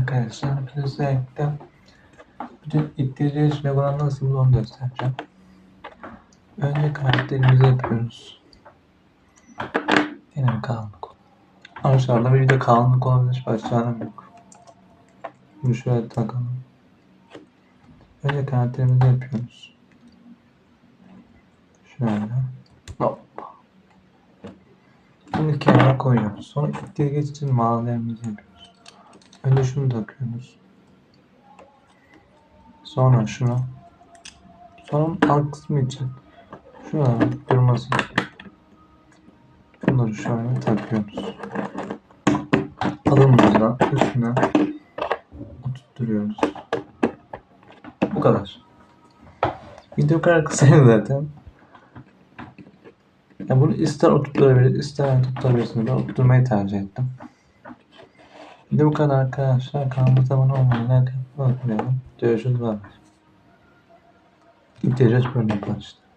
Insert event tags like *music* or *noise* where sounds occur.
arkadaşlar özellikle bütün ittirici legolar nasıl onu göstereceğim. Önce karakterimizi yapıyoruz. Yine bir karanlık. Aşağıda bir de karanlık olabilir. Başlarım yok. Bunu şöyle takalım. Önce karakterimizi yapıyoruz. Şöyle. Hop. Bunu kenara koyuyoruz. Sonra ittirici için mağazalarımızı yapıyoruz. Önce şunu takıyoruz. Sonra şunu. Sonra alt kısmı için. Şuna durması için. Bunları şöyle takıyoruz. Alımızla üstüne oturtturuyoruz. Bu kadar. Video kadar kısaydı *laughs* zaten. Ya bunu ister oturtturabilir, ister oturtturabilirsiniz. Ben oturtturmayı tercih ettim. De bu kadar arkadaşlar. Kanalımıza abone olmayı, like yapmayı unutmayalım. Görüşürüz. Bye. İhtiyaç bölümü başladı.